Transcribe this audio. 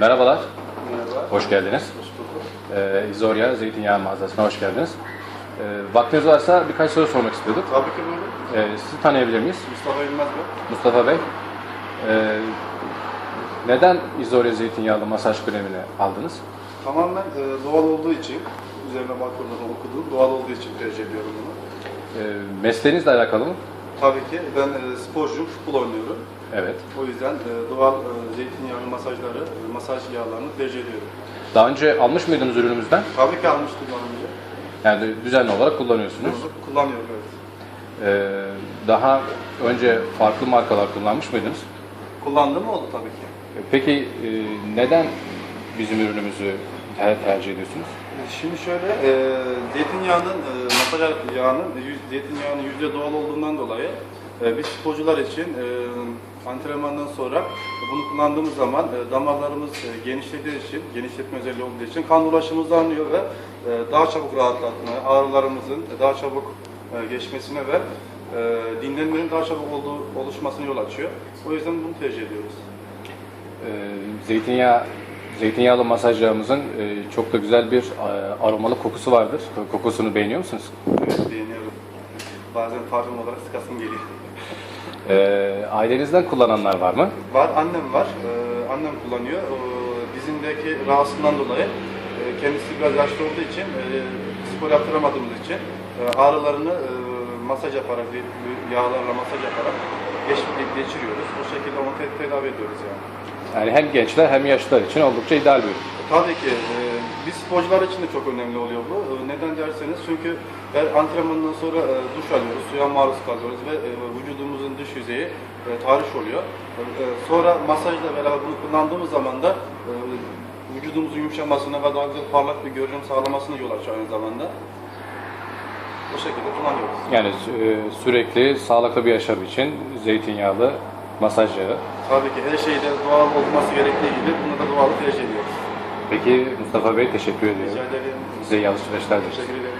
Merhabalar, Merhaba. hoş geldiniz. Hoş. Ee, İzorya Zeytinyağı Mağazası'na hoş geldiniz. Ee, vaktiniz varsa birkaç soru sormak istiyorduk. Tabii ki buyurun. Ee, sizi tanıyabilir miyiz? Mustafa Yılmaz Bey. Mustafa Bey. Ee, neden İzorya Zeytinyağlı masaj kremini aldınız? Tamamen e, doğal olduğu için, üzerine makroları okudum, doğal olduğu için tercih ediyorum bunu. Ee, mesleğinizle alakalı mı? Tabii ki ben e, sporcuyum, futbol oynuyorum. Evet. O yüzden e, doğal e, zeytinyağlı masajları, e, masaj yağlarını tercih ediyorum. Daha önce almış mıydınız ürünümüzden? Tabii ki almıştım daha önce. Yani düzenli olarak kullanıyorsunuz. Kullanıyorum evet. Ee, daha önce farklı markalar kullanmış mıydınız? Kullandığım oldu tabii ki. Ee, Peki e, neden bizim ürünümüzü ter- tercih ediyorsunuz? Şimdi şöyle, e, zeytinyağının, e, masaj yağının, yüz, zeytinyağının yüzde doğal olduğundan dolayı e, biz sporcular için e, antrenmandan sonra bunu kullandığımız zaman e, damarlarımız e, genişlediği için, genişletme özelliği olduğu için kan ulaşımı hızlanıyor ve daha çabuk rahatlatmaya, ağrılarımızın daha çabuk geçmesine ve dinlenmenin daha çabuk olduğu, oluşmasına yol açıyor. O yüzden bunu tercih ediyoruz. Ee, zeytinyağı zeytinyağlı masaj yağımızın e, çok da güzel bir aromalı kokusu vardır. Kokusunu beğeniyor musunuz? Evet, beğeniyorum. Bazen parfüm olarak sıkasım geliyor. Ee, ailenizden kullananlar var mı? Var, annem var. Ee, annem kullanıyor. Ee, dizindeki rahatsızlığından dolayı e, kendisi biraz yaşlı olduğu için, e, spor yaptıramadığımız için e, ağrılarını e, masaj yaparak, yağlarla masaj yaparak geç, geçiriyoruz. Bu şekilde onu te- tedavi ediyoruz yani. Yani hem gençler hem yaşlılar için oldukça ideal bir ürün. Tabii ki e, biz sporcular için de çok önemli oluyor bu. E, neden derseniz çünkü her antrenmandan sonra e, duş alıyoruz, suya maruz kalıyoruz ve e, vücudumuzun dış yüzeyi e, tahriş oluyor. E, e, sonra masajla beraber bunu kullandığımız zaman da vücudumuzun yumuşamasına ve daha güzel parlak bir görünüm sağlamasına yol açıyor aynı zamanda. Bu şekilde kullanıyoruz. Yani sürekli sağlıklı bir yaşam için zeytinyağlı masaj yağı. Tabii ki her şeyde doğal olması gerektiği gibi bunu da doğal tercih ediyoruz. Peki Mustafa Bey teşekkür ediyorum. Rica ederim. Size iyi alışverişler dileriz. Teşekkür ederim.